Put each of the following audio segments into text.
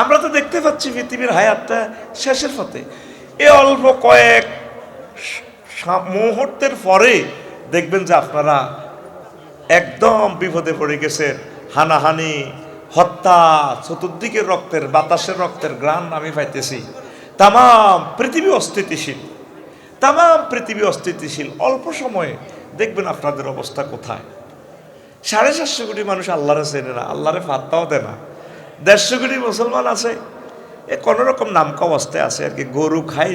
আমরা তো দেখতে পাচ্ছি পৃথিবীর হায়াতটা শেষের পথে এ অল্প কয়েক মুহূর্তের পরে দেখবেন যে আপনারা একদম বিপদে পড়ে গেছেন। হানাহানি, হত্যা চতুর্দিকে রক্তের, বাতাসের রক্তের গ্রান আমি পাইতেছি। তাম পৃথিবী অস্থিতিশীল। তাম পৃথিবী অস্থিতিশীল। অল্প সময়ে দেখবেন আপনাদের অবস্থা কোথায়। সাড়ে সাতশো কোটি মানুষ আল্লাহরে চেনে না, আল্লাহরে ফাত্তাও দেয় না। দেড়শো কোটি মুসলমান আছে। এ কোনো রকম নামকা অবস্থায় আছে আর কি। গরু খাই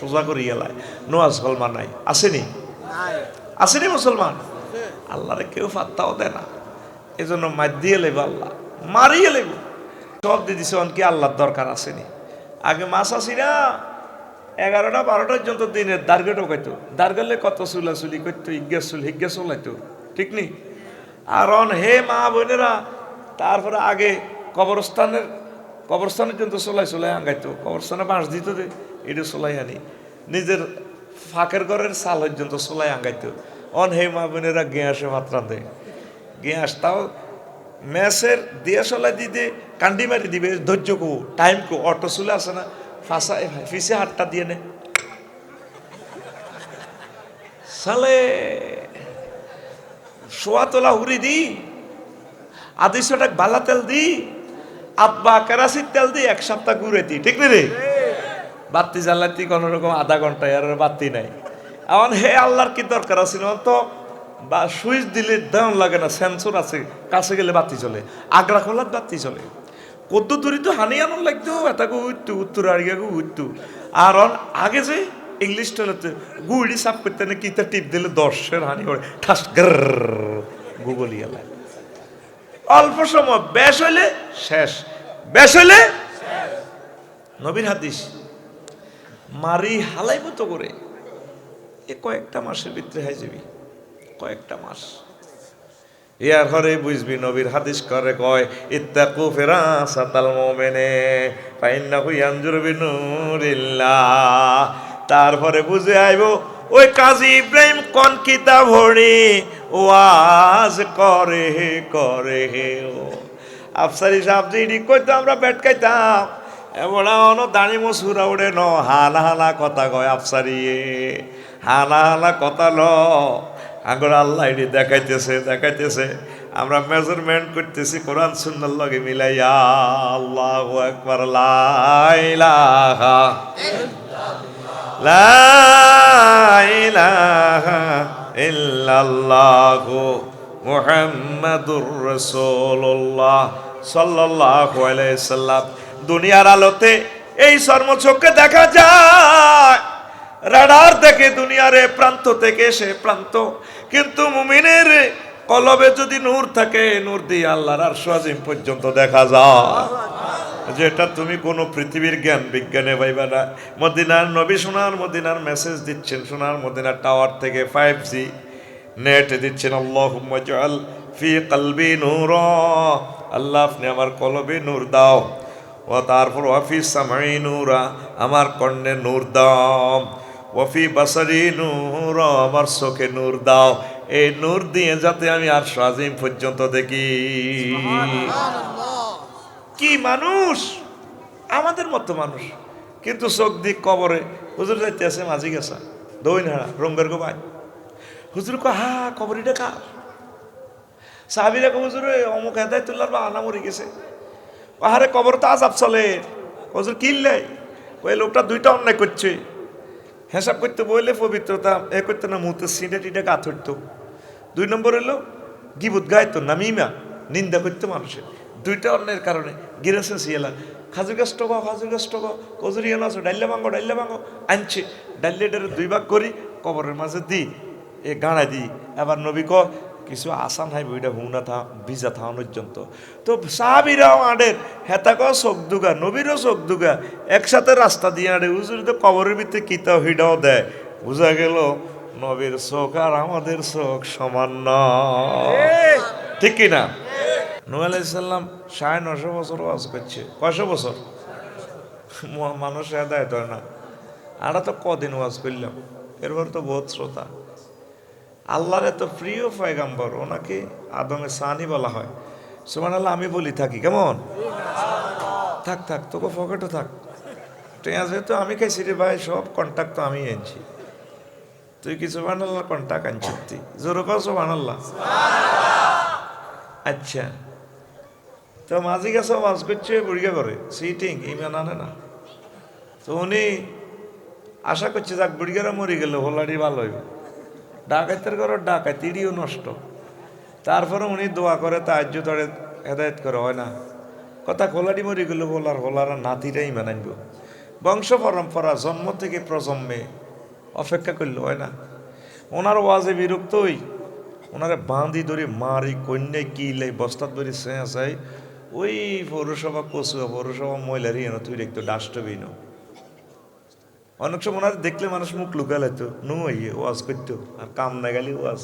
সোজা করি এলায় নোয়াজ কলমা নাই। আসেনি? আসেনি মুসলমান? আল্লাহরে কেউ ফাত্তাও দেয় না। এই জন্য মার দিয়ে লেব আল্লাহ। মারিয়ে লেব। সব দিয়ে দিছে কি আল্লাহর দরকার আসেনি। আগে মাছ আসি না এগারোটা বারোটা পর্যন্ত দিনের দার্গে ঢোকাইতো দার্গেলে কত চুলাচুলি করতো ইজ্ঞা চুল হিজ্ঞা চলাইতো ঠিক নেই আর অন হে মা বোনেরা তারপরে আগে কবরস্থানের কবরস্থানের জন্য চলাই চলাই আঙ্গাইতো। কবরস্থানে বাঁশ দিত দে এটা চলাই আনি। নিজের ফাঁকের ঘরের চাল পর্যন্ত চলাই আঙ্গাইতো। অন হে মা বোনেরা গেঁয়াসে মাত্রা দেয় গেঁয়াস তাও ম্যাচের দিয়ে চলাই দিতে কান্ডি মারি দিবে, ধৈর্য কো টাইম কো, অটো চলে আসে না, ফাঁসা ফিসে হাতটা দিয়ে নে। সালে সোয়া তোলা হুরি দি আদিশো টাকা বালা তেল দি আব্বা কেরাসির তেল দি এক সপ্তাহ ঘুরে দি ঠিক না রে? বাতি জ্বালাতি কোনো রকম আধা ঘণ্টা আর বাতি নাই। এখন হে আল্লাহর কি দরকার আছিল তো বা সুইচ দিলে দেওয়ান লাগে না, সেন্সর আছে, কাছে গেলে বাতি চলে আগ্রা খোলার বাতি চলে কত দূরি তো হানি আনন্দ লাগতো এটাকে উঠতু উত্তর আড়িয়া উঠতু আর আগে যে ইংলিশ টলেতে গুড়ি সাপ করতে না কিতা টিপ দিলে দর্শের হানি করে ঠাস গুগল ইয়ালায় অল্প সময়। বেশ হইলে শেষ। বেশ হইলে নবীর হাদিস। মারি হালাই মতো করে। এ কয়েকটা মাসের ভিতরে হয়ে যাবি। কয়েকটা মাস। ইয়ার হরে বুঝবি নবীর হাদিস করে কয়, ইত্তাকু ফিরাসাতাল মুমিনে, ফাইন্নাহু ইয়ানজুরু বিনুরিল্লাহ। তারপরে বুঝে আইব ওই কাজী ইব্রাহিম কোন কিতাব হড়ি ওয়াজ করে হে করে হে ও। আফসারি সাহেব জিডি কইতো, আমরা বেট খাইতাম। এমনা অন দাঁড়ি মসুরা উড়ে ন হানা হানা কথা কয় আফসারি। হানা হানা কথা ল। আঙ্গুর আল্লাহ এটি দেখাইতেছে দেখাইতেছে। আমরা মেজারমেন্ট করতেছি, কোরআন সুন্নার লগে মিলাইয়া। আল্লাহ একবার লাইলাহা দুনিয়ার আলোতে এই চর্মচক্ষে দেখা যায়। রাডার দেখে দুনিয়ার এ প্রান্ত থেকে সে প্রান্ত। কিন্তু মুমিনের কলবে যদি নূর থাকে, নূর দিয়ে আল্লাহর আর আজিম পর্যন্ত দেখা যায়। যেটা তুমি কোনো পৃথিবীর জ্ঞান বিজ্ঞানে পাইবা না। মদিনার নবী সোনার মদিনার মেসেজ দিচ্ছেন, সোনার মদিনার টাওয়ার থেকে ফাইভ জি নেট দিচ্ছেন আল্লাহ ফি কলবি নূর। আল্লাহ আপনি আমার কলবে নূর দাও। ও তারপর ওয়াফি সামাই নূরা, আমার কর্ণে নূর দাও। ওয়াফি বাসারি নূর, আমার চোখে নূর দাও। এই নূর দিয়ে যাতে আমি আর সাজিম পর্যন্ত দেখি। কি মানুষ? আমাদের মতো মানুষ। কিন্তু চোখ দিক কবরে, হুজুর যাইতে আছে মাঝি গেছা দই নাড়া রঙ্গের গো ভাই হুজুর কো হা, কবরিটা কার? সাহাবিরা কো হুজুর অমুক হেদায়তুল্লার বা আনা মরে গেছে। পাহাড়ে কবর তো আজাব চলে। হুজুর কিনলে ওই লোকটা দুইটা অন্যায় করছে। হিসাব করতে বললে পবিত্রতা, এ করতে না মুহূর্তে সিঁড়ে টিটে গা ধরতো। দুই নম্বর হলো গিবুত গাইতো নামিমা নিন্দা করতো মানুষের। দুইটা অন্যের কারণে। গিরেছে সিয়েলা খাজু গাছ টক খাজু গাছ টক কজুরি এনে আছো ডাইলে ভাঙো ডাইলে ভাঙো আনছে। ডাইলে এটারে দুই ভাগ করি কবরের মাঝে দি এ গাড়া দি। এবার নবী ক কিছু আসান হাই বইটা হুনা থা ভিজা থা পর্যন্ত তো সাহাবিরাও আডের হেতা ক চোখ দুগা নবীরও চোখ দুগা একসাথে রাস্তা দিয়ে আডে উজুরি তো কবরের ভিতরে কিতা হিডাও দেয়? বোঝা গেল নবীর চোখ আর আমাদের চোখ সমান নয়। ঠিক। কি না আলাইসাল্লাম সাড়ে নশো বছর ওয়াজ করছে। কয়শো বছর? মানুষ হেদায়ত হয় না। আমরা তো কদিন ওয়াজ করলাম। এরপর তো বহুত শ্রোতা। আল্লাহর এত প্রিয় পয়গাম্বর, ওনাকে আদমে সানি বলা হয়। সুমান আল্লাহ আমি বলি থাকি, কেমন? থাক থাক, তোকে পকেটে থাক। টেয়া যেহেতু আমি খাইছি রে ভাই, সব কন্ট্যাক্ট তো আমি আনছি। তুই কি কিছু বানাল্লা কন্ট্যাক্ট আনছিস তুই? জোরো কস আল্লাহ আচ্ছা। তো মাঝি গেছে ওয়াজ করছে বুড়িয়া করে সিটিং ইমান আনে না। তো উনি আশা করছে যাক বুড়িয়ারা মরে গেলে হোলারি ভালো হইব। ডাকাতের ঘর ডাকাতিরিও নষ্ট। তারপরে উনি দোয়া করে তাহাজ্য তরে হেদায়ত করে, হয় না। কথা খোলারি মরে গেল হোলার হোলার নাতিরাই মানাইব। বংশ পরম্পরা, জন্ম থেকে প্রজন্মে অপেক্ষা করলে হয় না। ওনার ওয়াজে বিরক্তই ওনারে বাঁধি ধরে মারি, কন্যায় কিলে, বস্তাত ধরে চেঁয়া চাই। ওই পৌরসভা কচুয়া, পৌরসভা মহিলারই এনে তুই দেখতো ডাস্টবিনও অনেক সময় ওনার দেখলে মানুষ মুখ লুকালাইতো নু ইয়ে ওয়াজ করতো, আর কাম না গেলে, ওয়াজ।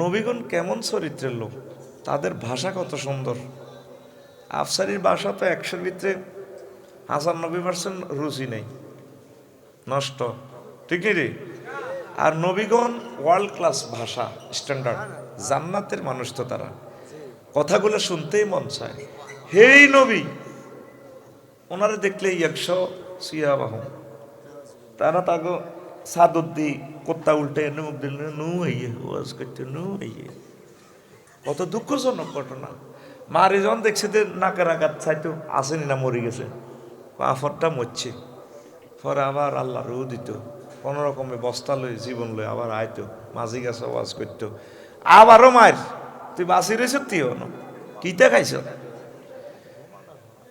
নবীগণ কেমন চরিত্রের লোক, তাদের ভাষা কত সুন্দর। আফসারির ভাষা তো একশোর ভিতরে হাসান নবী পার্সেন্ট রুচি নেই, নষ্ট। ঠিক নেই রে? আর নবীগণ ওয়ার্ল্ড ক্লাস ভাষা স্ট্যান্ডার্ড জান্নাতের মানুষ তো তারা। কথাগুলো শুনতেই মন চায়। হেই নবী! ওনারা দেখলে একশো সিয়াবাহ তারা তাকে সাদুদ্দি কোত্তা উল্টে মুখ দিল, নু হইয়ে ওয়াজ করতে নু হইয়ে কত দুঃখজনক ঘটনা। মারি যখন দেখছে যে নাকের আঘাত চাইতো আসেনি না, মরে গেছে। আফরটা মরছে। পরে আবার আল্লাহ রু দিত। কোনো রকমে বস্তা লই জীবন লই আবার আইতো। মাঝি গেছে ওয়াজ করতো। আবারও মার। তুই বাসি রয়েছ তুই হন কিতা খাইছ?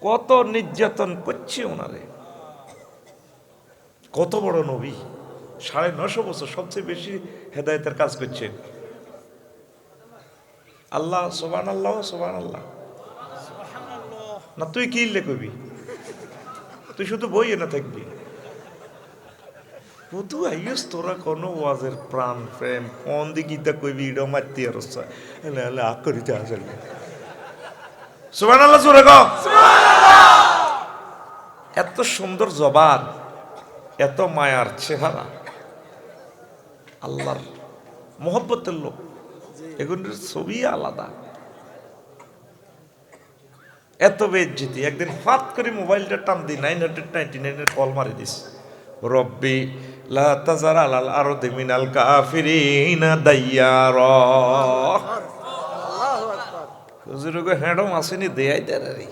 কত নির্যাতন করছে ওনারে কত বড় নবী। সাড়ে নশো বছর সবচেয়ে বেশি হেদায়তের কাজ করছে। আল্লাহ সোবান আল্লাহ সোবান আল্লাহ না তুই কি কবি তুই শুধু বই না থাকবি? তোরা কোনো এত সুন্দর জবান, এত মায়ার চেহারা। আল্লাহর মোহব্বতের লোক। এগুলোর ছবি আলাদা। এত বেজ্জিতি। একদিন ফাত করে মোবাইলটা টান দি নাইন হান্ড্রেড নাইনটি নাইনের কল মারি দিস। রব্বি লা তাজার আলাল আরদি মিনাল কাফিরিনা দাইয়ার। হুজুরকে হ্যাডম আসেনি দেয়াই দেয়ারি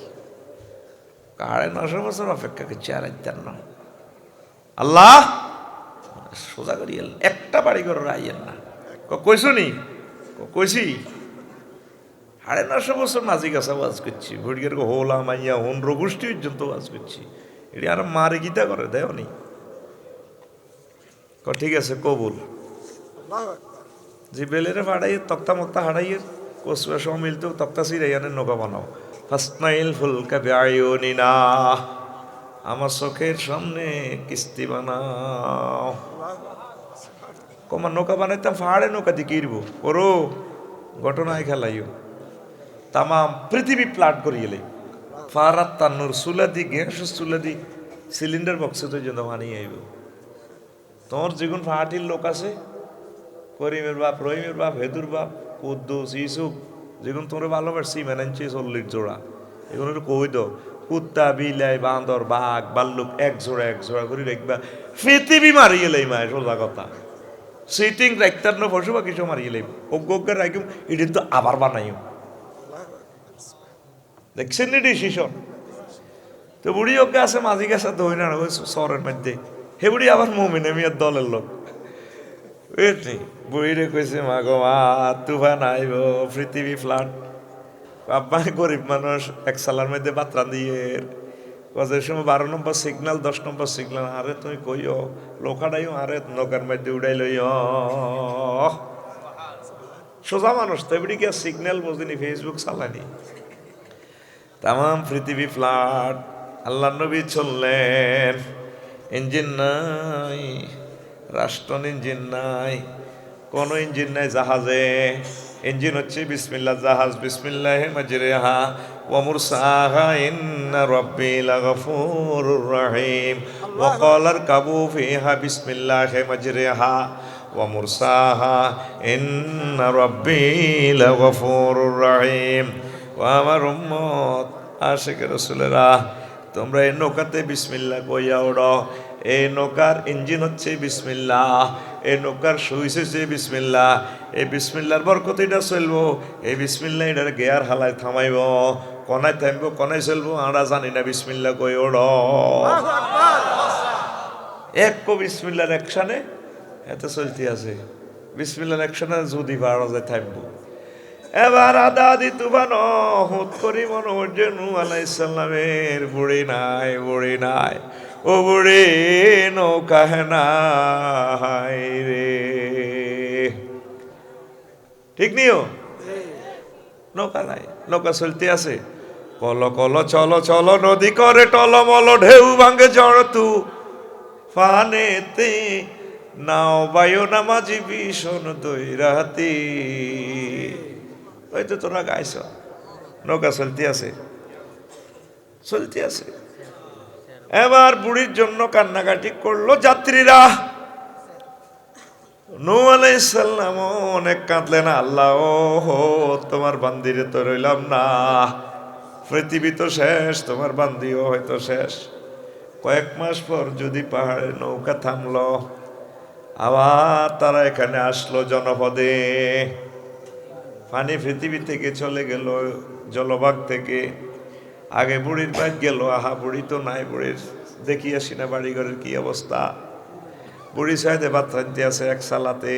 কাড়ে নশো বছর অপেক্ষা করছে আর আইতার না। আল্লাহ! সোজা করি একটা বাড়ি করে আইয়েন না। কইছো নি? কইছি? সাড়ে নশো বছর মাঝি গাছা ওয়াজ করছি। ভুড়িয়ার হোলা মাইয়া হন রঘুষ্টি পর্যন্ত ওয়াজ করছি। এটি আর মারে গীতা করে দেয় নি ক ঠিক আছে কবুল। যে বেলেরে ফাড়াই তক্তা মক্তা হাড়াইয়ের কসুয়া সহ মিলতেও তক্তা সিরাইয়ানের নৌকা বানাও। ফাসনাইল ফুলকা বেআইনি না আমার চোখের সামনে কিস্তি বানাও। কমার নৌকা বানাইতাম ফাড়ে নৌকা দিয়ে কিরব। ওরো ঘটনায় খেলাইও। তামাম পৃথিবী প্লাট করিয়ে ফারাত তান্নুর সুলাদি গ্যাস সুলাদি সিলিন্ডার বক্সে তো জন্য বানিয়ে আইব। তোমার যেগুন ফাটির লোক আছে, করিমের বাপ, রহিমের বাপ, হেদুর বাপ, কুদ্দুস ইসুফ যেগুন তোমরা ভালোবাসছি মেনাঞ্চি চল্লিশ জোড়া। এগুলো কই দো? কুত্তা, বিলাই, বান্দর, বাঘ, বাল্লুক, এক জোড়া এক জোড়া করে রাখবা। পৃথিবী মারিয়ে লাই মায় সোজা কথা। সিটিং রাখতার না পশু পাখি সব মারিয়ে লাই অজ্ঞ রাখিম এটি তো আবার বানাইম দেখছেন নি ডিসিশন? তো বুড়ি ওকে আছে, মাঝি গেছে ধই না শহরের মধ্যে। হে বুড়ি আবার মমিন, আমি আর দলের লোক। বুঝলি বুড়িরে কইছে মা গো মা তুফান আইব পৃথিবী ফ্লাট। বাবা গরিব মানুষ, এক সালার মধ্যে বাত্রা দিয়ে সময় বারো নম্বর সিগন্যাল দশ নম্বর সিগন্যাল আরে তুমি কইও, লোকাটাইও আরে নৌকার মধ্যে উড়াই লইও। সোজা মানুষ, তো এবারে কি সিগন্যাল বুঝিনি, ফেসবুক চালানি? তাম, পৃথিবী ফ্লাট আল্লাহ নবী চললেন। ইঞ্জিন নাই রাষ্ট্রন ইঞ্জিন নাই কোন ইঞ্জিন নাই জাহাজে। ইঞ্জিন হচ্ছে বিসমিল্লাহ জাহাজ বিসমিল্লাহ মাজরিহা। ওয়া মুরসাহা ইন্না রাব্বি লাগফুরুর রহিম। ওয়া ক্বালার কাবু ফিহা বিসমিল্লাহ মাজরিহা। ওয়া মুরসাহা ইন্না রাব্বি লাগফুরুর রহিম। ও আমার উম্মত আশেখ রসুলেরা তোমরা এই নৌকাতে বিসমিল্লা কইয়া ওড়ো। এই নৌকার ইঞ্জিন হচ্ছে বিসমিল্লা এই নৌকার সুইচ হচ্ছে বিসমিল্লা এই বিসমিল্লার বরকত এটা চলবো। এই বিসমিল্লা এটার গেয়ার হালায় থামাইব। কনায় থামবো কনায় চলবো আমরা জানি না বিসমিল্লা কই ওড়ো। এক কো বিসমিল্লার একশানে এত চলতে আছে। বিসমিল্লার একশানে যদি বাড়া যায় থাকব এবার আদা দি তুফান হুত করি মন নু আলাইসাল্লামের বুড়ি নাই বুড়ি নাই। ও বুড়ি, নৌকা নাই রে। ঠিক নিও নৌকা নাই, নৌকা চলতে আছে। কল কল, চল চল, নদী করে টলমল, ঢেউ ভাঙ্গে জড় তু ফানেতে নাও বায়ু নামাজি ভীষণ দৈরাতি ওই তো তোরা গাইছ নৌকা চলতে আছে। চলতে আছে। এবার বুড়ির জন্য কান্নাকাটি করল যাত্রীরা। নৌ আলাইসাল্লাম অনেক কাঁদলেন, আল্লাহ ও তোমার বান্দিরে তো রইলাম না। পৃথিবী তো শেষ, তোমার বান্দিও হয়তো শেষ। কয়েক মাস পর যদি পাহাড়ে নৌকা থামলো, আবার তারা এখানে আসলো জনপদে। পানি পৃথিবী থেকে চলে গেল, জলভাগ থেকে। আগে বুড়ির বাদ গেল, আহা, বুড়ি তো নাই, বুড়ির দেখি আসি না বাড়িঘরের কি অবস্থা। বুড়ি সাহেদে ভাত রাঁধতে আছে এক সালাতে।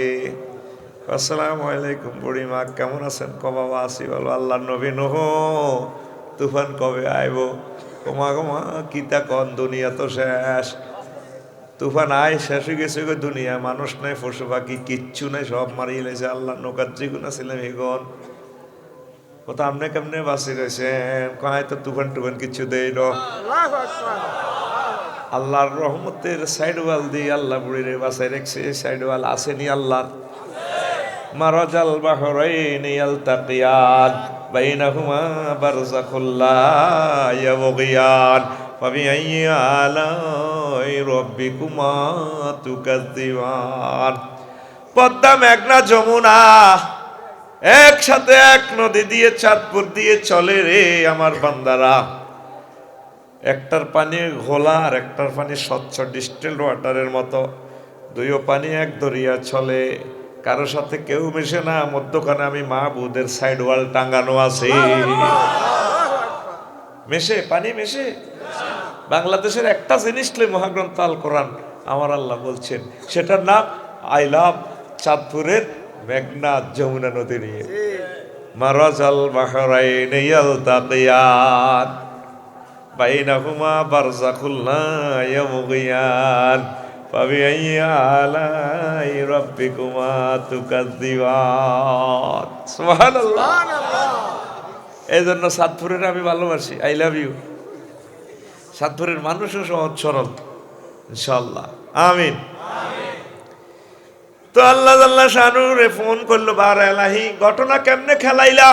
আসসালামু আলাইকুম বুড়ি মা, কেমন আছেন? ক বাবা আসি বলো আল্লাহ নবী নহ, তুফান কবে আইব? কমা কমা কিতা কন, দুনিয়া তো শেষ। তুফান আয় শেষ হয়ে গেছে গো দুনিয়া, মানুষ নাই, পশু পাখি, কিচ্ছু নাই, সব মারিয়ে লেছে আল্লাহ নৌকার যেগুনা ছিলাম এগন ও তো আপনি কেমনে বাসি রয়েছেন? কয়, তো তুফান টুফান কিচ্ছু দেই ন আল্লাহর রহমতের সাইড ওয়াল দিয়ে আল্লাহ বুড়িরে বাসায় রেখছে সাইডওয়াল আসেনি আল্লাহর। মারাজাল বাহরাইন ইয়ালতাকিয়ান বাইনাহুমা বারযাখুল লা ইয়াবগিয়ান, ফাবিআইয়ি আলা পদ্মা মেঘনা যমুনা একসাথে এক নদী দিয়ে চাঁদপুর দিয়ে চলে রে আমার বান্দারা। একটার পানি ঘোলা আর একটার পানি স্বচ্ছ ডিস্টিল্ড ওয়াটারের মতো। দুইও পানি এক দরিয়া চলে। কারও সাথে কেউ মেশে না মধ্যখানে আমি মা বুদের সাইড ওয়াল টাঙ্গানো আছে। মেশে পানি মেশে? বাংলাদেশের একটা জিনিস লে মহাগ্রন্থ আল কোরআন আমার আল্লাহ বলছেন সেটার নাম আই লাভ চাঁদপুরের মেঘনা যমুনা নদী নিয়ে। মারাজাল বাহরাইন ইয়ালতাকিয়ান বাইনাহুমা বারজাখুল্লা ইয়াবগিয়ান ফাবিআইয়ি আলাই রাব্বিকুমা তুকাদ্দিবান সুবহানাল্লাহ। এই জন্য সাতপুরের আমি ভালোবাসি আই লাভ ইউ। সাতপুরের মানুষও সহজ সরল ইনশাল্লাহ আমিন। তো আল্লাহ আল্লাহ শানুরে ফোন করল, বার এলাহি, ঘটনা কেমনে খেলাইলা?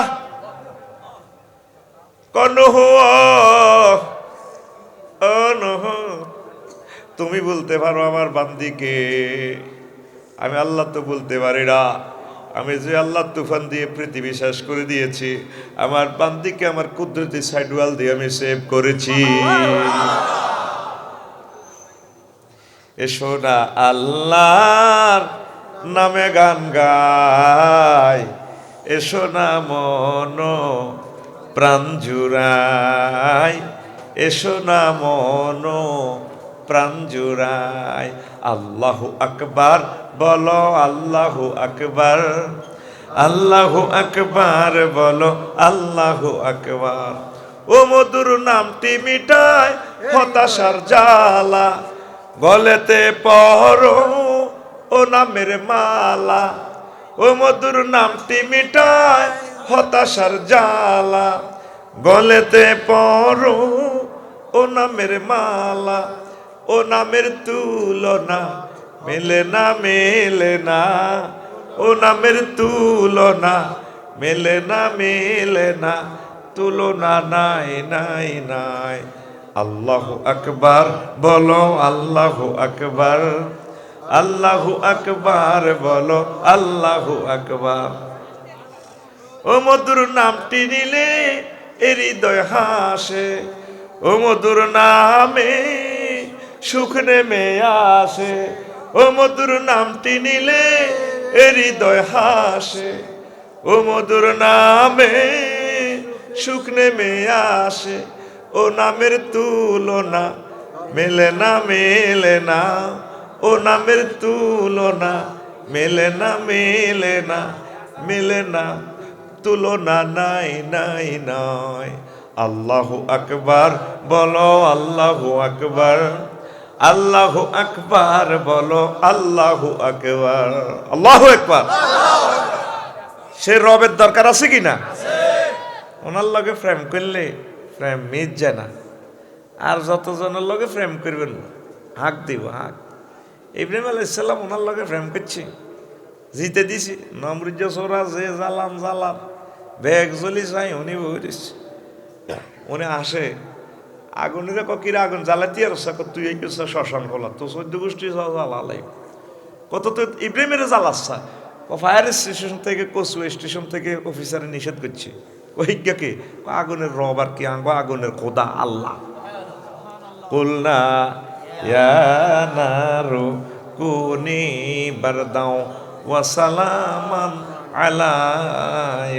কনহ তুমি বলতে পারো আমার বান্দিকে। আমি আল্লাহ তো বলতে পারি না। আমি যে আল্লাহ তুফান দিয়ে পৃথিবী শেষ করে দিয়েছি, আমার বান্দিকে আমার কুদরতি সাইডওয়াল দিয়ে আমি সেভ করেছি। এসো না আল্লাহর নামে গান গাই, এসো না মন প্রাণ জুড়াই, এসো না মন প্রাণ জুড়াই। আল্লাহ আকবার বলো আল্লাহ আকবার আল্লাহ আকবার, বলো আল্লাহ আকবার। ও মধুর নামটি মিটায় হতাশার জালা গলেতে পহরো ও নামের মালা। ও মধুর নামটি মিটায় হতাশার জালা গলেতে পরো ও নামের মালা। ও নামের তুলনা মেলে না মেলে না। ও নামের তুলনা। মেলে না মেলে না। তুলনা নাই নাই নাই। আল্লাহ আকবার, বলো আল্লাহ আকবার। আল্লাহু আকবার, বলো আল্লাহু আকবার। ও মধুর নামটি নিলে হৃদয় হাসে। ও মধুর নামে সুখ নেমে আসে। ও মধুর নামটি নিলে হৃদয় হাসে। ও মধুর নামে সুখ নেমে আসে। ও নামের তুলনা মেলে না মেলে না। ও নামের তুলনা মেলে না মেলে না। মেলে না, তুলনা নাই নাই নয় আল্লাহ আকবার, বলো আল্লাহ আকবার। আল্লাহ আকবার বলো, আল্লাহ আকবার। আল্লাহ আকবার। সে রবের দরকার আছে কি না? ওনার লগে ফ্রেম করলে ফ্রেম মিট যায় না। আর যতজনের লগে ফ্রেম করবেন হাঁক দিব, হাক। ইব্রাহিম আলাইসাল্লাম ওনার লগে ফ্রেম করছি। জিতে দিছি নমরুজ সোরা যে জ্বালাম জ্বালাম ব্যাগ জ্বলি চাই উনি বলিস উনি আসে আগুনের ককিরা আগুন জ্বালাতি আর তুই এই কিছু শ্মশান খোলা তো চোদ্দ গোষ্ঠী জ্বালাই কত তো ইব্রাহিমের জ্বালাচ্ছা ফায়ার স্টেশন থেকে কচু স্টেশন থেকে অফিসারে নিষেধ করছে। ওইজ্ঞাকে আগুনের রব আর কি আঙ্গ আগুনের খোদা আল্লাহ। কুলনা ইয়া নারু কুনি বারদাও ওয়া সালামান আলা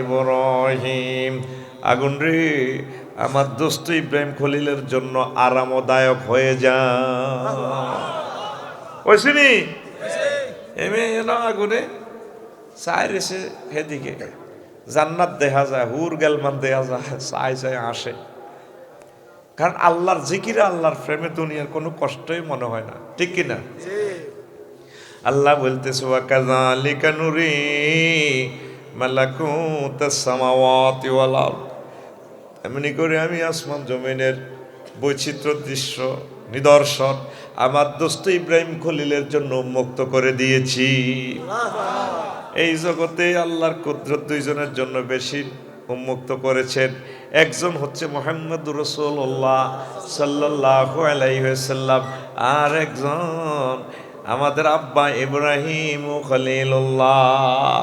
ইব্রাহিম। আগুন রে আমার দোস্ত ইব্রাহিম খলিলের জন্য আরামদায়ক হয়ে যা। ওইসিনি এমে এন আগুনে? চাই রেছে হেদিকে জান্নাত দেখা যায়, হুর গেলমান দেখা যায় চাই চাই আসে। কারণ আল্লাহর জিকিরে আল্লাহর প্রেমে দুনিয়ার কোনো কষ্টই মনে হয় না। ঠিক কিনা আল্লাহ বলতেছে, ওয়াকাযালিকা নুরি মালাকুতাস সামাওয়াতি ওয়াল আরদ। এমনি করে আমি আসমান জমিনের বৈচিত্র্য, দৃশ্য, নিদর্শন, আমার দোস্ত ইব্রাহিম খলিলের জন্য উন্মুক্ত করে দিয়েছি। এই জগতে আল্লাহর কুদরত দুইজনের জন্য বেশি উন্মুক্ত করেছেন। একজন হচ্ছে মোহাম্মদ রসুল্লাহ সাল্লাহ আলাইসাল্লাম আর একজন আমাদের আব্বা ইব্রাহিম ও খলিল্লাহ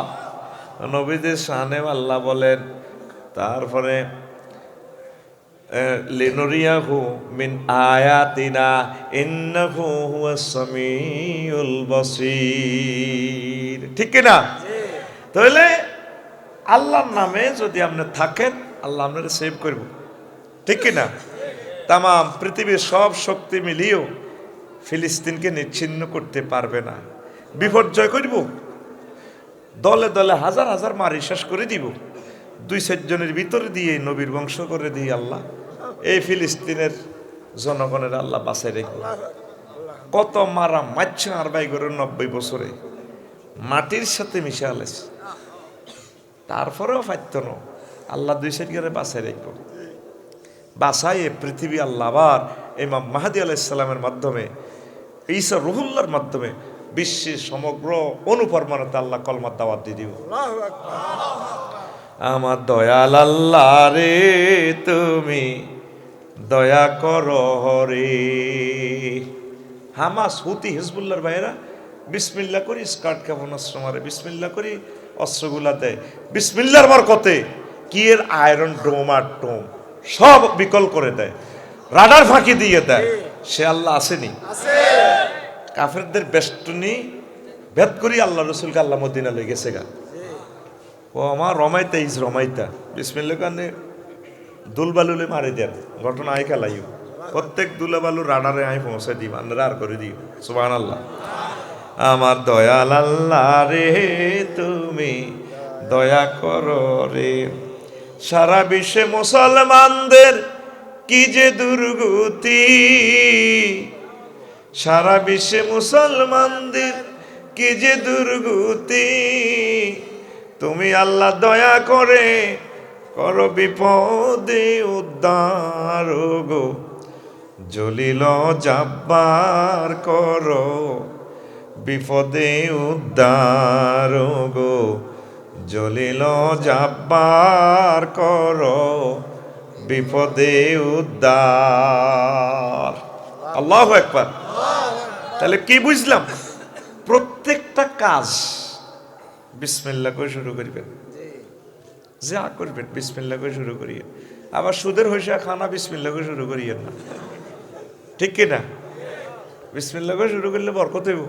নবীদের শানে আল্লাহ বলেন, তারপরে লিনুরিয়াহু মিন আয়াতিনা ইন্নাহু হুয়াস সামিউল বাসীর ঠিক কি না তাহলে আল্লাহর নামে যদি আপনি থাকেন আল্লাহ আপনার সেভ করব ঠিক কি না তাম পৃথিবীর সব শক্তি মিলিয়েও ফিলিস্তিনকে নিচ্ছিন্ন করতে পারবে না। বিপর্যয় করব। দলে দলে হাজার হাজার মারি শেষ করে দিব। দুই চারজনের ভিতরে দিয়ে নবীর বংশ করে দিই আল্লাহ এই ফিলিস্তিনের জনগণের আল্লাহ বাঁচাই রেখে কত মারা মাচ্ছে আর বাই করে নব্বই বছরে। মাটির সাথে মিশে আলেছে। তারপরেও পাইত না। আল্লাহ দুই সাইড করে বাঁচাই রাখব বাসায় পৃথিবী আল্লাহ আবার ইমাম মাহাদি আলাইসাল্লামের মাধ্যমে ঈসা রুহুল্লার মাধ্যমে বিশ্বের সমগ্র অনুপরমানতে আল্লাহ কলমার দাওয়াত দিয়ে দিব আমার দয়াল আল্লাহ রে তুমি দয়া কর হরে। হামাস হুতি হিজবুল্লার ভাইরা বিসমিল্লা করি স্কার্ট কেমন অস্ত্র মারে বিসমিল্লা করি অস্ত্রগুলা দেয় বিসমিল্লার বরকতে কি এর আয়রন ডোম আর টোম সব বিকল করে দেয় রাডার ফাঁকি দিয়ে দেয় সে আল্লাহ আসেনি। কাফেরদের বেষ্টনী ভেদ করি আল্লাহ রসুলকে আল্লাহ মদিনা লই গেছে গা। ও আমার রমাইতা ইজ রমাইতা। বিসমিল্লা কানে দুলবালুলে মারে দেন। ঘটনা আই খেলাইও প্রত্যেক দুলাবালু রাডারে আই পৌঁছে দিই আপনারা আর করে দিও সুবাহ আল্লাহ আমার দয়াল আল্লাহ রে, তুমি দয়া করো রে। সারা বিশ্বে মুসলমানদের কি যে দুর্গতি। সারা বিশ্বে মুসলমানদের কি যে দুর্গতি। তুমি আল্লাহ দয়া করে করো বিপদে উদ্ধার গো। জলিল জাব্বার করো বিপদে উদ্ধার গো। জলিল জাব্বার কর বিপদে উদ্ধার। আল্লাহ একবার তাহলে কি বুঝলাম? প্রত্যেকটা কাজ বিসমিল্লা করে শুরু করবেন। যা করবেন বিসমিল্লা করে শুরু করিয়ে। আবার সুদের হইসা খানা বিসমিল্লা করে শুরু করিয়েন না। ঠিক কিনা? বিসমিল্লা করে শুরু করলে বরকত হইব।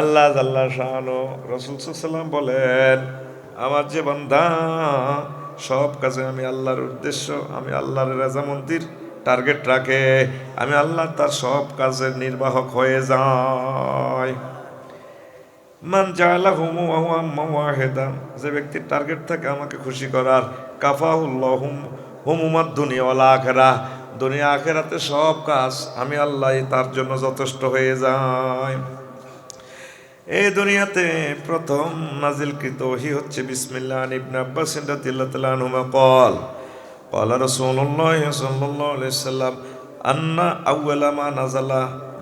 আল্লাহ আল্লাহ শাহানো রসুল সাল্লাম বলেন, আমার যে বান্দা, সব কাজে আমি আল্লাহর উদ্দেশ্য, আমি আল্লাহর রাজামন্দির টার্গেট রাখে। আমি আল্লাহ তার সব কাজের নির্বাহক হয়ে যাই মান জালা হুমু ওয়াহেদা যে ব্যক্তির টার্গেট থাকে আমাকে খুশি করার কাফাহুল্লাহ হুম হুমুমাত দুনিয়া ওয়ালা আখেরা দুনিয়া আখেরাতে সব কাজ আমি আল্লাহ তার জন্য যথেষ্ট হয়ে যায় এই দুনিয়াতে প্রথম নাজিলকৃত ওহি হচ্ছে বিসমিল্লাহ ইবনে আব্বাস রাদিয়াল্লাহু তাআলা আনহুমা قال قال رسول الله صلى الله عليه وسلم أن أول ما نزل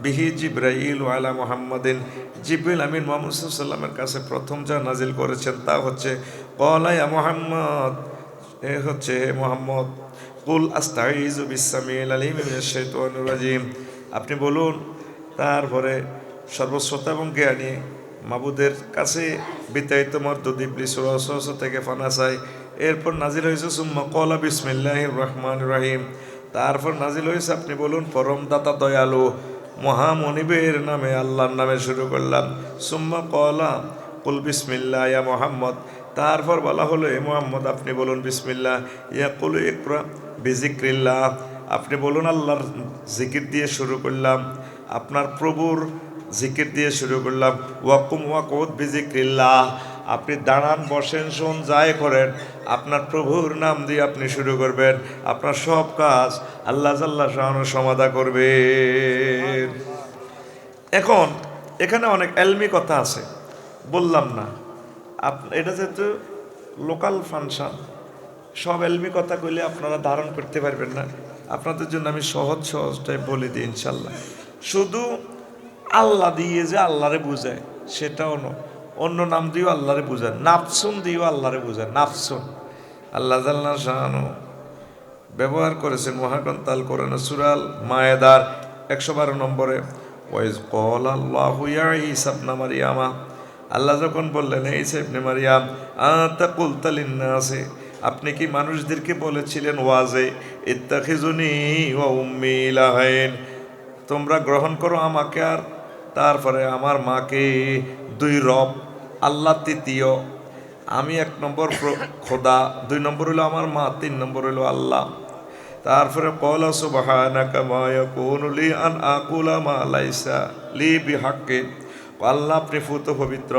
বিহি জিব্রাইল ওয়ালা মোহাম্মদিন। জিব্রিল আমিন মোহাম্মদ সাল্লামের কাছে প্রথম যা নাজিল করেছেন তা হচ্ছে কলাইয়া মোহাম্মদ এ হচ্ছে, হে মোহাম্মদ, কুল আস্তাইজ বিশ্বামিল আলিম শেতুয়ানুর রাজিম আপনি বলুন, তারপরে সর্বশ্রোতা এবং জ্ঞানী মাবুদের কাছে বিতাড়িত মর্দুদ্দীপ লিসুরস থেকে ফানা চাই। এরপর নাজিল হয়েছে, সুম্মা কলা বিসমিল্লাহ রহমান রাহিম তারপর নাজিল হয়েছে, আপনি বলুন, পরম দাতা দয়ালু মহামনিবের নামে আল্লাহর নামে শুরু করলাম। সুম্মা কলা কুল বিসমিল্লা ইয়া মোহাম্মদ। তারপর বলা হলো, এ মোহাম্মদ, আপনি বলুন বিসমিল্লাহ। ইয়া কুল ইকরা বিজিক্রিল্লাহ। আপনি বলুন, আল্লাহর জিকির দিয়ে শুরু করলাম। আপনার প্রভুর জিকির দিয়ে শুরু করলাম। ওয়াকুম ওয়াকুদ বিজিক্রিল্লাহ। আপনি দাঁড়ান, বসেন, শোন, যাই করেন। আপনার প্রভুর নাম দিয়ে আপনি শুরু করবেন। আপনার সব কাজ আল্লাহ শাহানো সমাধা করবে এখন, এখানে অনেক এলমি কথা আছে। বললাম না। আপ, এটা যেহেতু লোকাল ফাংশন সব এলমি কথা কইলে আপনারা ধারণ করতে পারবেন না। আপনাদের জন্য আমি সহজ সহজটাই বলে দিই ইনশাল্লাহ শুধু আল্লাহ দিয়ে যে আল্লাহরে বুঝায়, সেটাও নয়। অন্য নাম দিয়েও আল্লাহরে বুঝায় নাফসুন দিয়েও আল্লাহরে বুঝায় নাফসুন। আল্লাহ জাল্লাহ শাহানু ব্যবহার করেছেন মহাগ্রন্থাল করেন সুরাল মায়েদার একশো বারো নম্বরে। ওয়াইজ কল আল্লাহ ইসাবনা মারিয়ামা। আল্লাহ যখন বললেন এই সাইবনে মারিয়াম আতা কুলতালিন্না আছে আপনি কি মানুষদেরকে বলেছিলেন ওয়াজে ইত্তাখিজুনি ওয়া উম্মি তোমরা গ্রহণ করো আমাকে আর তারপরে আমার মাকে দুই রব, আল্লাহ তৃতীয়, আমি এক নম্বর খোদা, দুই নম্বর হলো আমার মা, তিন নম্বর হলো আল্লাহ। তারপরে আন আল্লাহ আপনি ফুত পবিত্র,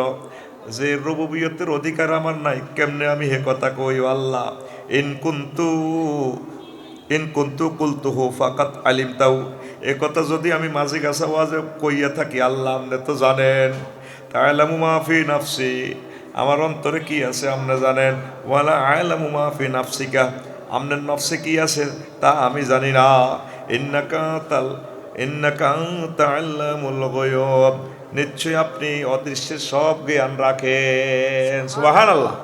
যে রবুবিয়তের অধিকার আমার নাই, কেমনে আমি হে কথা কই আল্লাহ? ইন কুন্তু ইন কুন্তু কুলতুহু ফাকাত আলিম তাও এ কথা যদি আমি মাঝি গাছা ওয়াজে কইয়া থাকি, আল্লাহ আপনি তো জানেন। তাইলামু মাফি নাফসি। আমার অন্তরে কি আছে আপনি জানেন? ওয়ালা আয়লামু মাফি নাফসিকা। আপনার নফসে কি আছে তা আমি জানি না। ইন্নাকা তাল, ইন্নাকা তাআল্লামুল গায়ব। নিশ্চয়ই আপনি অদৃশ্যের সব জ্ঞান রাখেন। সুবহানাল্লাহ।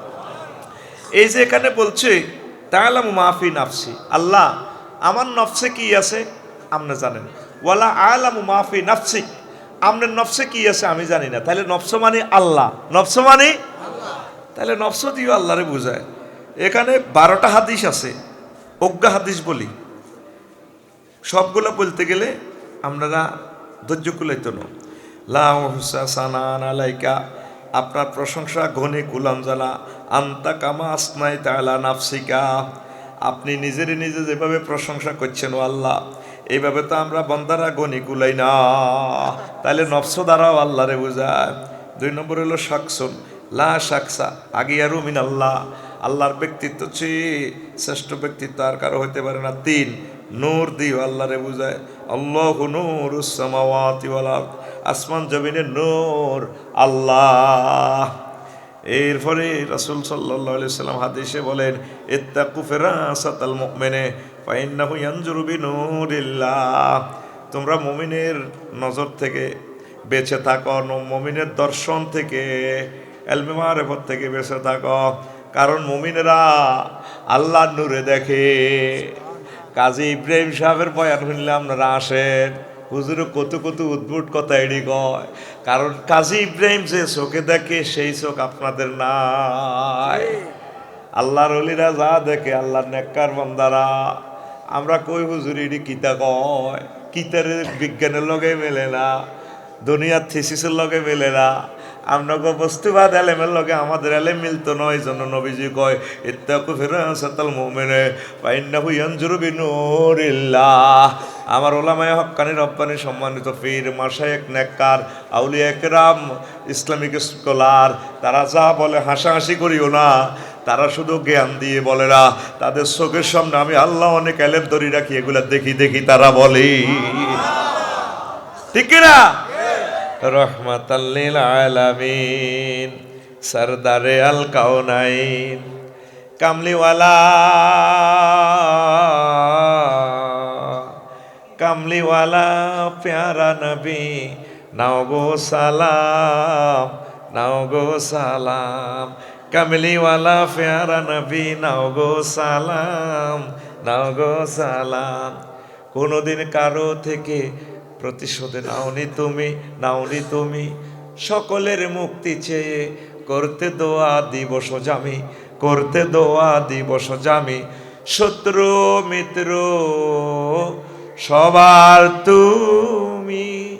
এই যে এখানে বলছে তাহলাম মাফি নাফসি। আল্লাহ, আমার নফসে কি আছে? আপনি জানেন। ওয়ালা আলাম মাফি নাফসি। আপনার নফসে কি আছে আমি জানি না। তাহলে নফস মানে আল্লাহ। নফস মানে তাহলে নফস দিও আল্লাহরে বুঝায়। এখানে বারোটা হাদিস আছে। অজ্ঞা হাদিস বলি। সবগুলো বলতে গেলে আপনারা ধৈর্য কুলাইত না। লাউ হুসা সানান আলাইকা। আপনার প্রশংসা ঘনে গুলাম জানা আন্তা কামা আসনাই তালা নাফসিকা। আপনি নিজের নিজে যেভাবে প্রশংসা করছেন ও আল্লাহ এইভাবে তো আমরা বন্দারা গনি কুলাই না। তাহলে নফস দ্বারাও আল্লাহরে বোঝায়। দুই নম্বর হলো শাকসুন। লা শাকসা, আগিয়ারু মিন আল্লাহ আল্লাহর ব্যক্তিত্ব চেয়ে শ্রেষ্ঠ ব্যক্তিত্ব আর কারও হইতে পারে না। তিন, নূর দিও আল্লাহরে বুঝায়। আল্লাহ নূর সামাওয়াতি ওয়াল। আসমান জমিনের নূর, আল্লাহ। এরপরে রাসূল আলাইহি সাল্লাম হাদিসে বলেন, ইত্তাকু ফিরাসাতাল মুমিনে, ফাইন্নাহু ইয়ানজুরু বিনূরিল্লাহ। তোমরা মমিনের নজর থেকে বেঁচে থাকো, মুমিনের দর্শন থেকে, এলমে মারেফত থেকে বেঁচে থাকো। কারণ মুমিনেরা আল্লাহ নূরে দেখে। কাজী ইব্রাহিম সাহেবের বয়ান শুনলে আপনারা আসেন। হুজুরে কত কত উদ্ভুট কথা এড়ি কয়। কারণ কাজী ইব্রাহিম যে চোখে দেখে, সেই চোখ আপনাদের নাই। আল্লাহর অলিরা যা দেখে, আল্লাহর নেককার বন্দারা। আমরা কই হুজুর এটি কিতা কয়? কিতারের বিজ্ঞানের লগে মেলে না, দুনিয়ার থিসিসের লগে মেলে না। আপনাকে বস্তুবাদ এলেমের লগে আমাদের এলেম মিলতো নয় জন্য নবীজি কয় ইত্তাকু ফিরাসাতাল মুমিনে ফাইন্নাহু ইয়ানজুরু বিনুরিল্লাহ। আমার ওলামায় হক্কানি রব্বানি সম্মানিত পীর মাশায়েখ নেককার, আউলিয়া একরাম, ইসলামিক স্কলার, তারা যা বলে হাসাহাসি করিও না। তারা শুধু জ্ঞান দিয়ে বলে না, তাদের চোখের সামনে আমি আল্লাহ অনেক এলেম ধরি রাখি, এগুলা দেখি দেখি তারা বলে। ঠিক কিনা? রহমাতাল্লিল আলামিন। সরদারে আল কাউনাইন কামলিওয়ালা। কামলিওয়ালা, প্যারা নবী, নাও গো সালাম, নাও গো সালাম। কামলিওয়ালা, প্যারা নবী, নাও গো সালাম, নাও গো সালাম। কোনোদিন কারও থেকে প্রতিশোধ নাওনি তুমি নাওনি তুমি। সকলের মুক্তি চেয়ে করতে দোয়া দিবস জামি, করতে দোয়া দিবস জামি। শত্রু, মিত্র, সবার তুমি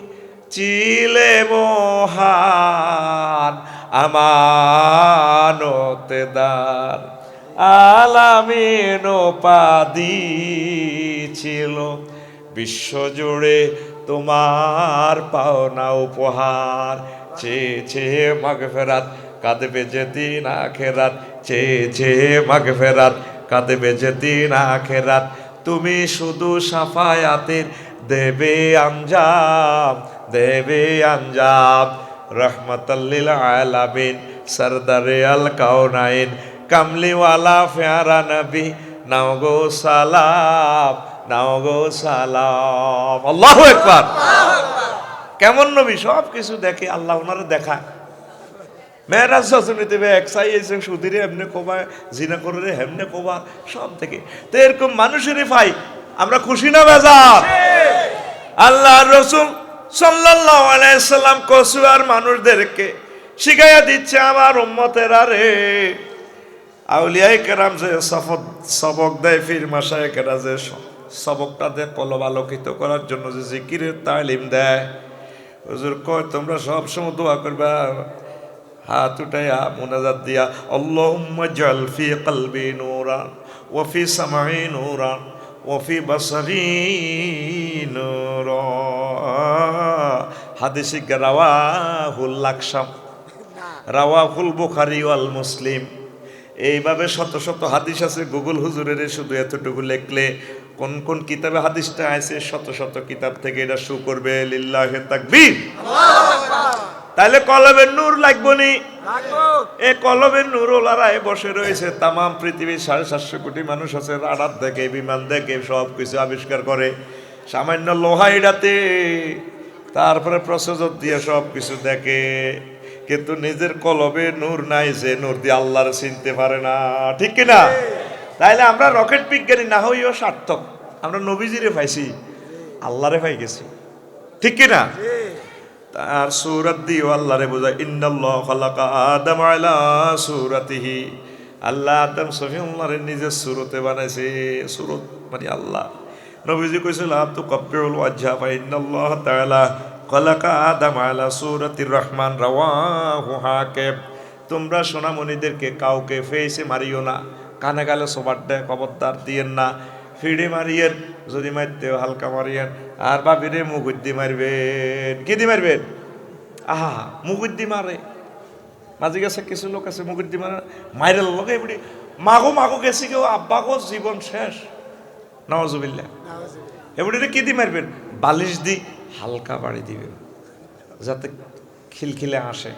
চিলে মহান, আমানতেদার। আলামিন পাদি ছিল। বিশ্বজুড়ে তোমার পাওনা উপহার। চেয়ে চেয়ে মাঘ ফেরাত কাঁদবে যেদিন আখেরাত। চেয়ে চেয়ে মাঘ ফেরাত কাঁদবে যেদিন আখেরাত। তুমি শুধু সাফায়াতের দেবে আঞ্জাম দেবে আঞ্জাম। রহমতাল্লিল আলামিন, সরদারে আল কাউনাইন কামলিওয়ালা, ফেয়ারা নবী, নাও গো সালাম। নাও গো সালাম। আল্লাহ একবার কেমন নবী? সব কিছু দেখে আল্লাহ ওনারা দেখায়। মেয়েরাজ শাসনে দেবে এক সাই এসে সুদিরে এমনি কোবায় জিনা করে হেমনে সব থেকে তো এরকম মানুষেরই পাই আমরা খুশি না বেজার? আল্লাহ রসুল সাল্লাল্লাহু আলাইহি সাল্লাম কসুয়ার মানুষদেরকে শিখাইয়া দিচ্ছে আমার উম্মতেরা রে। আউলিয়াই কেরাম যে সফদ সবক দেয় ফির মাসায় কেরা যে স- সবকটা দেয় কলব আলোকিত করার জন্য যে জিকিরের তালিম দেয়। হুজুর কয়, তোমরা সব সময় দোয়া করবা, হাত উঠাইয়া মুনাজাত দিয়া, আল্লাহুম্মা জাল ফি কলবি নূরান, ওয়া ফি সামাই নূরান, ওয়া ফি বাসারি নূরান। হাদিসে রাওয়াহুল লাকসাম রাওয়াহুল বুখারী ওয়াল মুসলিম। এইভাবে শত শত হাদিস আছে, গুগল হুজুরের শুধু এতটুকু লেখলে কোন কোন কিতাবে হাদিসটা আছে? শত শত কিতাব থেকে এটা শু করবে, লিল্লাহে তাকবীর। তাহলে কলবের নূর লাগবো নি? এ কলবের নূর ওলারায় বসে রয়েছে, তামাম পৃথিবীর সাড়ে সাতশো কোটি মানুষ আছে, রাডার দেখে, বিমান দেখে, সব কিছু আবিষ্কার করে। সামান্য লোহা ইডাতে, তারপরে প্রসেসর দিয়ে সব কিছু দেখে। কিন্তু নিজের কলবে নূর নাই, যে নূর দিয়ে আল্লাহর চিনতে পারে না। ঠিক কিনা? তাইলে আমরা রকেট বিজ্ঞানী না হইও সার্থক। আমরা নবীজিরে পাইছি, আল্লাহরে পাই গেছি। ঠিক কিনা? তার সুরত দিও আল্লাহরে বোঝায়, ইন্নাল্লাহ খালাকা আদম আলা সুরাতিহি। আল্লাহ আদম সফিউল্লাহরে নিজের সুরতে বানাইছে, সুরত মানে আল্লাহ। নবীজি কইছিল আতু কব্বিউল ওয়াজহা, ফা ইন্নাল্লাহ তাআলা খালাকা আদম আলা সুরাতির রহমান, রাওয়াহু হাকিম। তোমরা সোনামণিদেরকে কাউকে ফেসে মারিও না। কানে গালে সবার দেয় খবরদার দিয়েন না। ফিডে মারিয়েন যদি মারতেও হালকা মারিয়েন। আর বাবিরে মুগুদ্দি মারবেন। কি দি মারবেন? আহা মুগুদ্দি মারে। মাঝে গেছে কিছু লোক আছে মুগুদ্দি মারে। মাইরেল লগে এমনি মাগো মাগো গেছে কেউ আব্বাগো জীবন শেষ। নওয়াজুবিল্লা এমনি কি দি মারবেন? বালিশ দি হালকা বাড়ি দিবেন যাতে খিলখিলে আসে।